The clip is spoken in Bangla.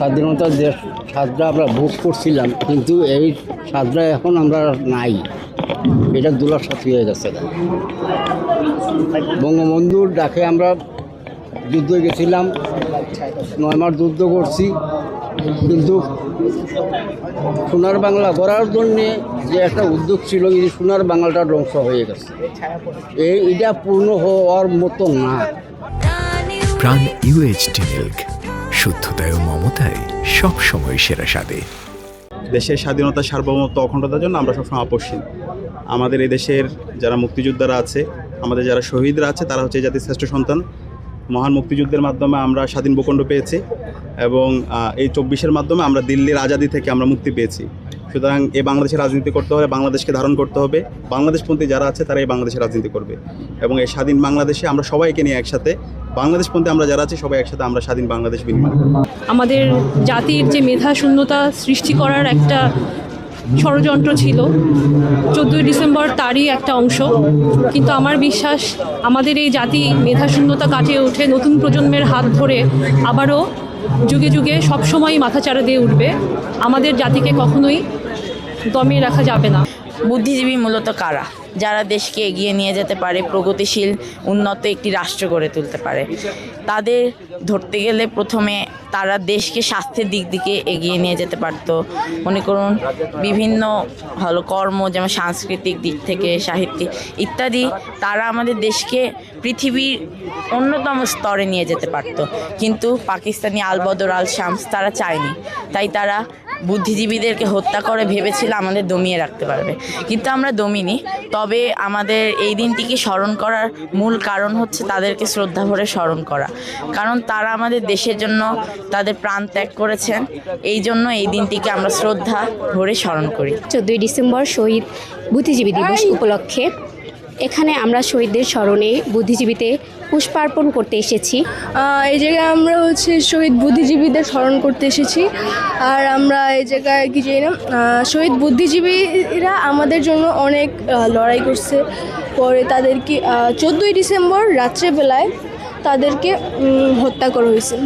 স্বাধীনতার দেশ স্বাদটা আমরা ভোগ করছিলাম, কিন্তু এই স্বাদটা এখন আমরা নাই। এটা দুলার সাথে হয়ে গেছে। বঙ্গবন্ধুর ডাকে আমরা যুদ্ধে গেছিলাম, নয় মাস যুদ্ধ করছি। কিন্তু সোনার বাংলা করার জন্যে যে একটা উদ্যোগ ছিল, এই সোনার বাংলাটা ধ্বংস হয়ে গেছে। এই এটা পূর্ণ হওয়ার মতো না। প্রাণ মিল্ক। শুদ্ধতায় ও মমতায় সবসময় সেরা স্বাদে। দেশের স্বাধীনতা, সার্বভৌমত্ব, অখণ্ডতার জন্য আমরা সবসময় আপসীন আমাদের এই দেশের যারা মুক্তিযোদ্ধারা আছে, আমাদের যারা শহীদরা আছে, তারা হচ্ছে জাতির শ্রেষ্ঠ সন্তান। মহান মুক্তিযুদ্ধের মাধ্যমে আমরা স্বাধীন ভূখণ্ড পেয়েছি এবং এই চব্বিশের মাধ্যমে আমরা দিল্লির আজাদি থেকে আমরা মুক্তি পেয়েছি। সুতরাং এই বাংলাদেশের রাজনীতি করতে হলে বাংলাদেশকে ধারণ করতে হবে। বাংলাদেশপন্থী যারা আছে, তারা এই বাংলাদেশের রাজনীতি করবে। এবং এই স্বাধীন বাংলাদেশে আমরা সবাইকে নিয়ে একসাথে বাংলাদেশপন্থী আমরা যারা আছি, সবাই একসাথে আমরা স্বাধীন বাংলাদেশ বিনিময় আমাদের জাতির যে মেধা শূন্যতা সৃষ্টি করার একটা ষড়যন্ত্র ছিল, চোদ্দোই ডিসেম্বর তারই একটা অংশ। কিন্তু আমার বিশ্বাস, আমাদের এই জাতি মেধা শূন্যতা কাটিয়ে উঠে নতুন প্রজন্মের হাত ধরে আবারও যুগে যুগে সবসময় মাথাচাড়া দিয়ে উঠবে। আমাদের জাতিকে কখনোই দমিয়ে রাখা যাবে না। বুদ্ধিজীবী মূলত কারা? যারা দেশকে এগিয়ে নিয়ে যেতে পারে, প্রগতিশীল, উন্নত একটি রাষ্ট্র গড়ে তুলতে পারে। তাদের ধরতে গেলে প্রথমে তারা দেশকে স্বাস্থ্যের দিক দিকে এগিয়ে নিয়ে যেতে পারত। মনে করুন, বিভিন্ন ভালো কর্ম, যেমন সাংস্কৃতিক দিক থেকে, সাহিত্যিক ইত্যাদি, তারা আমাদের দেশকে পৃথিবীর অন্যতম স্তরে নিয়ে যেতে পারত। কিন্তু পাকিস্তানি আলবদর আল শামস তারা চায়নি। তাই তারা বুদ্ধিজীবীদেরকে হত্যা করে ভেবেছিল আমাদের দমিয়ে রাখতে পারবে। কিন্তু আমরা দমিনি। তবে আমাদের এই দিনটিকে স্মরণ করার মূল কারণ হচ্ছে তাদেরকে শ্রদ্ধা ভরে স্মরণ করা। কারণ তারা আমাদের দেশের জন্য তাদের প্রাণ ত্যাগ করেছেন। এই জন্য এই দিনটিকে আমরা শ্রদ্ধা ভরে স্মরণ করি। চোদ্দই ডিসেম্বর শহীদ বুদ্ধিজীবী দিবস উপলক্ষে এখানে আমরা শহীদদের স্মরণে বুদ্ধিজীবীতে পুষ্পার্পণ করতে এসেছি। এই জায়গায় আমরা হচ্ছে শহীদ বুদ্ধিজীবীদের স্মরণ করতে এসেছি। আর আমরা এই জায়গায় কি জানি না শহীদ বুদ্ধিজীবীরা আমাদের জন্য অনেক লড়াই করছে। পরে তাদেরকে চোদ্দোই ডিসেম্বর রাত্রেবেলায় তাদেরকে হত্যা করা হয়েছে।